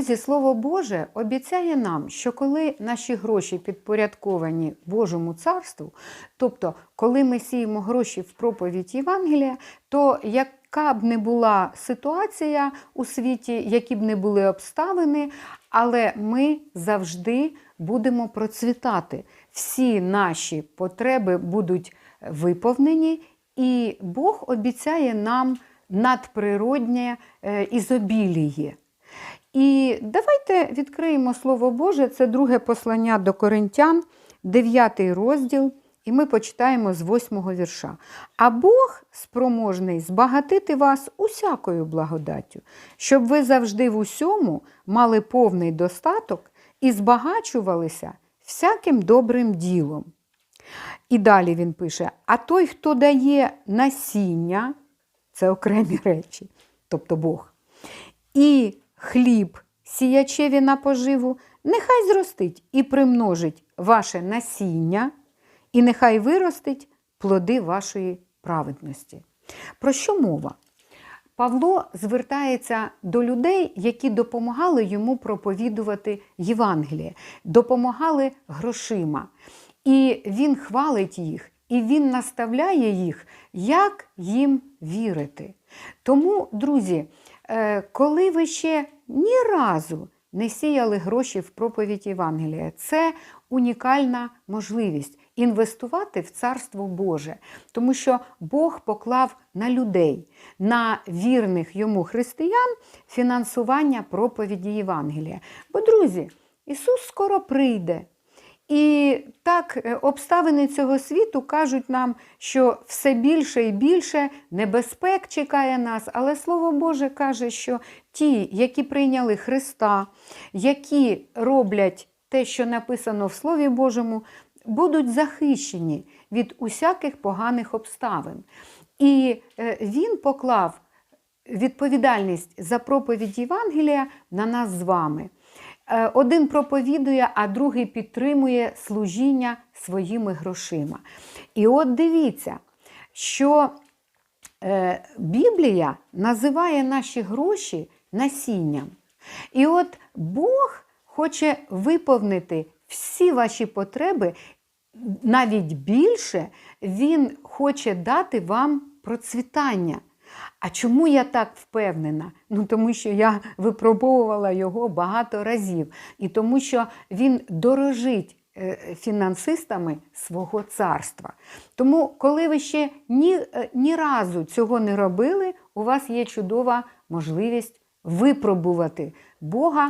Друзі, Слово Боже обіцяє нам, що коли наші гроші підпорядковані Божому царству, тобто коли ми сіємо гроші в проповідь Євангелія, то яка б не була ситуація у світі, які б не були обставини, але ми завжди будемо процвітати. Всі наші потреби будуть виповнені, і Бог обіцяє нам надприроднє е, ізобіліє. І давайте відкриємо Слово Боже, це друге послання до Коринтян, 9 розділ, і ми почитаємо з 8 вірша. А Бог спроможний збагатити вас усякою благодаттю, щоб ви завжди в усьому мали повний достаток і збагачувалися всяким добрим ділом. І далі він пише: а той, хто дає насіння, це окремі речі, тобто Бог, і хліб сіячеві на поживу, нехай зростить і примножить ваше насіння, і нехай виростить плоди вашої праведності. Про що мова? Павло звертається до людей, які допомагали йому проповідувати Євангеліє, допомагали грошима. І він хвалить їх, і він наставляє їх, як їм вірити. Тому, друзі, е, коли ви ще ні разу не сіяли гроші в проповідь Євангелія, це унікальна можливість інвестувати в Царство Боже, тому що Бог поклав на людей, на вірних йому християн фінансування проповіді Євангелія. Бо, друзі, Ісус скоро прийде. І так, е, обставини цього світу кажуть нам, що все більше і більше небезпек чекає нас, але Слово Боже каже, що ті, які прийняли Христа, які роблять те, що написано в Слові Божому, будуть захищені від усяких поганих обставин. І е, Він поклав відповідальність за проповідь Євангелія на нас з вами. Е, Один проповідує, а другий підтримує служіння своїми грошима. І от дивіться, що е, Біблія називає наші гроші насінням. І от Бог хоче виповнити всі ваші потреби, навіть більше, Він хоче дати вам процвітання. А чому я так впевнена? Ну тому що я випробовувала його багато разів, і тому що він дорожить е, фінансистами свого царства. Тому, коли ви ще ні, е, ні разу цього не робили, у вас є чудова можливість випробувати Бога